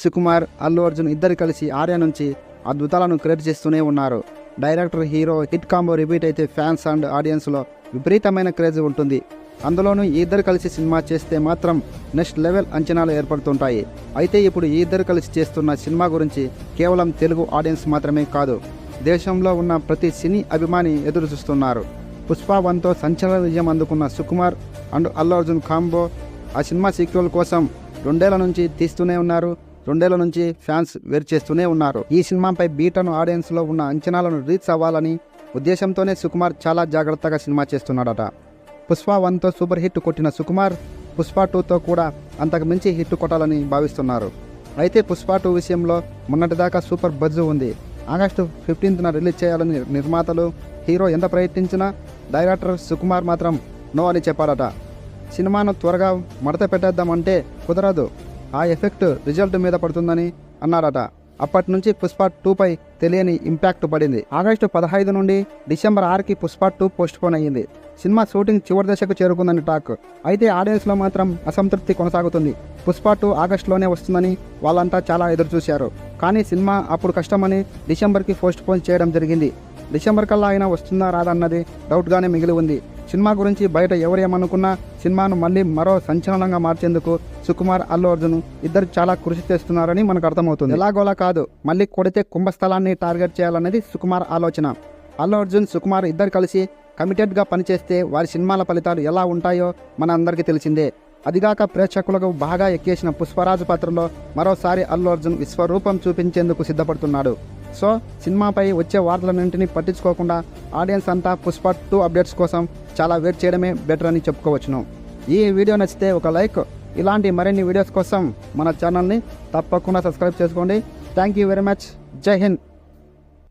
సుకుమార్ అల్లు అర్జున్ ఇద్దరు కలిసి ఆర్య నుంచి అద్భుతాలను క్రియేట్ చేస్తూనే ఉన్నారు. Director hero hit combo repeat అయితే ఫ్యాన్స్ అండ్ ఆడియన్స్లో విపరీతమైన క్రేజ్ ఉంటుంది. అందులోనూ ఈ ఇద్దరు కలిసి సినిమా చేస్తే మాత్రం నెక్స్ట్ లెవెల్ అంచనాలు ఏర్పడుతుంటాయి. అయితే ఇప్పుడు ఈ ఇద్దరు కలిసి చేస్తున్న సినిమా గురించి కేవలం తెలుగు ఆడియన్స్ మాత్రమే కాదు దేశంలో ఉన్న ప్రతి సినీ అభిమాని ఎదురు చూస్తున్నారు. పుష్ప వన్తో సంచలన విజయం అందుకున్న సుకుమార్ అండ్ అల్లు అర్జున్ కాంబో ఆ సినిమా సీక్వెల్ కోసం రెండేళ్ళ నుంచి తీస్తూనే ఉన్నారు. రెండేళ్ళ నుంచి ఫ్యాన్స్ వేరు చేస్తూనే ఉన్నారు. ఈ సినిమాపై బీటను ఆడియన్స్లో ఉన్న అంచనాలను రీచ్ అవ్వాలని ఉద్దేశంతోనే సుకుమార్ చాలా జాగ్రత్తగా సినిమా చేస్తున్నాడట. పుష్ప వన్తో సూపర్ హిట్ కొట్టిన సుకుమార్ పుష్ప టూతో కూడా అంతకు మించి హిట్ కొట్టాలని భావిస్తున్నారు. అయితే పుష్ప టూ విషయంలో మొన్నటిదాకా సూపర్ బజ్ ఉంది. ఆగస్టు ఫిఫ్టీన్త్న రిలీజ్ చేయాలని నిర్మాతలు హీరో ఎంత ప్రయత్నించినా డైరెక్టర్ సుకుమార్ మాత్రం నో అని చెప్పాడట. సినిమాను త్వరగా మడత పెట్టేద్దామంటే కుదరదు. ఆ ఎఫెక్ట్ రిజల్ట్ మీద పడుతుందని అన్నారట. అప్పటి నుంచి పుష్ప టూపై తెలియని ఇంపాక్ట్ పడింది. ఆగస్టు పదహైదు నుండి డిసెంబర్ ఆరుకి పుష్ప టూ పోస్ట్ పోన్ అయ్యింది. సినిమా షూటింగ్ చివరి దశకు చేరుకుందని టాక్. అయితే ఆడియన్స్లో మాత్రం అసంతృప్తి కొనసాగుతుంది. పుష్ప టూ ఆగస్టులోనే వస్తుందని వాళ్ళంతా చాలా ఎదురుచూశారు. కానీ సినిమా అప్పుడు కష్టమని డిసెంబర్కి పోస్ట్ పోన్ చేయడం జరిగింది. డిసెంబర్ కల్లా అయినా వస్తుందా రాదన్నది డౌట్గానే మిగిలి ఉంది. సినిమా గురించి బయట ఎవరేమనుకున్నా సినిమాను మళ్ళీ మరో సంచలనంగా మార్చేందుకు సుకుమార్ అల్లు అర్జున్ ఇద్దరు చాలా కృషి చేస్తున్నారని మనకు అర్థమవుతుంది. ఎలాగోలా కాదు మళ్ళీ కొడితే కుంభస్థలాన్ని టార్గెట్ చేయాలన్నది సుకుమార్ ఆలోచన. అల్లు అర్జున్ సుకుమార్ ఇద్దరు కలిసి కమిటెడ్గా పనిచేస్తే వారి సినిమాల ఫలితాలు ఎలా ఉంటాయో మన అందరికీ తెలిసిందే. అదిగాక ప్రేక్షకులకు బాగా ఎక్కేసిన పుష్పరాజు పాత్రలో మరోసారి అల్లు అర్జున్ విశ్వరూపం చూపించేందుకు సిద్ధపడుతున్నాడు. సో సినిమాపై వచ్చే వార్తలన్నింటినీ పట్టించుకోకుండా ఆడియన్స్ అంతా పుష్ప టూ అప్డేట్స్ కోసం చాలా వెయిట్ చేయడమే బెటర్ అని చెప్పుకోవచ్చును. ఈ వీడియో నచ్చితే ఒక లైక్. ఇలాంటి మరిన్ని వీడియోస్ కోసం మన ఛానల్ని తప్పకుండా సబ్స్క్రైబ్ చేసుకోండి. Thank you very much. జై హింద్.